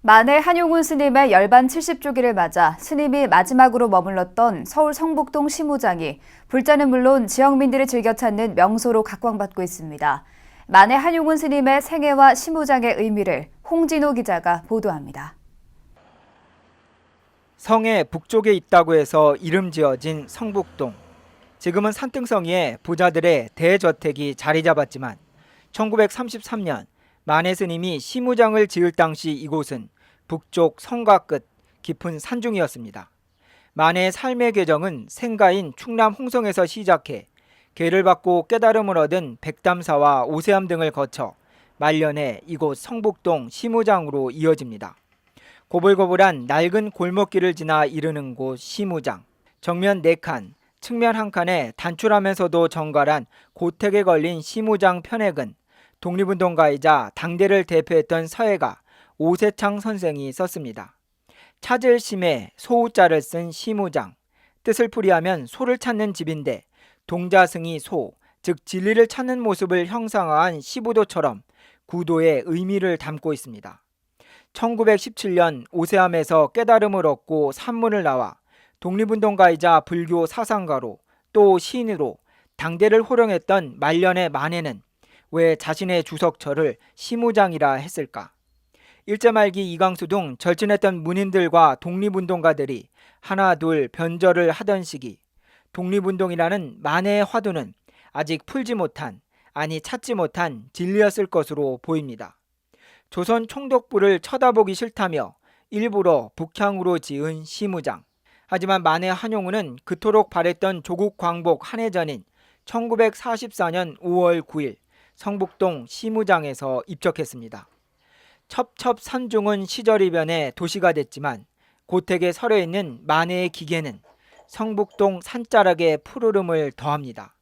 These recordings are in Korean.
만해 한용운 스님의 열반 70주기를 맞아 스님이 마지막으로 머물렀던 서울 성북동 시무장이 불자는 물론 지역민들이 즐겨 찾는 명소로 각광받고 있습니다. 만해 한용운 스님의 생애와 시무장의 의미를 홍진호 기자가 보도합니다. 성의 북쪽에 있다고 해서 이름 지어진 성북동. 지금은 산등성이에 부자들의 대저택이 자리 잡았지만 1933년 만해 스님이 시무장을 지을 당시 이곳은 북쪽 성곽 끝 깊은 산중이었습니다. 만해의 삶의 계정은 생가인 충남 홍성에서 시작해 계를 받고 깨달음을 얻은 백담사와 오세암 등을 거쳐 말년에 이곳 성북동 시무장으로 이어집니다. 고불고불한 낡은 골목길을 지나 이르는 곳 시무장. 정면 4칸, 측면 한 칸에 단출하면서도 정갈한 고택에 걸린 시무장 편액은 독립운동가이자 당대를 대표했던 서해가 오세창 선생이 썼습니다. 찾을 심에 소우자를 쓴 시무장. 뜻을 풀이하면 소를 찾는 집인데 동자승이 소, 즉 진리를 찾는 모습을 형상화한 시부도처럼 구도의 의미를 담고 있습니다. 1917년 오세암에서 깨달음을 얻고 산문을 나와 독립운동가이자 불교 사상가로 또 시인으로 당대를 호령했던 말년의 만해는 왜 자신의 주석처를 시무장이라 했을까? 일제 말기 이광수 등 절친했던 문인들과 독립운동가들이 하나 둘 변절을 하던 시기 독립운동이라는 만해의 화두는 아직 풀지 못한 아니 찾지 못한 진리였을 것으로 보입니다. 조선 총독부를 쳐다보기 싫다며 일부러 북향으로 지은 시무장. 하지만 만해 한용운은 그토록 바랬던 조국 광복 한해 전인 1944년 5월 9일 성북동 시무장에서 입적했습니다. 첩첩산중은 시절이 변해 도시가 됐지만 고택에 서려 있는 만해의 기계는 성북동 산자락의 푸르름을 더합니다.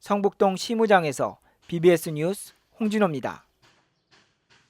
성북동 시무장에서 BBS 뉴스 홍진호입니다.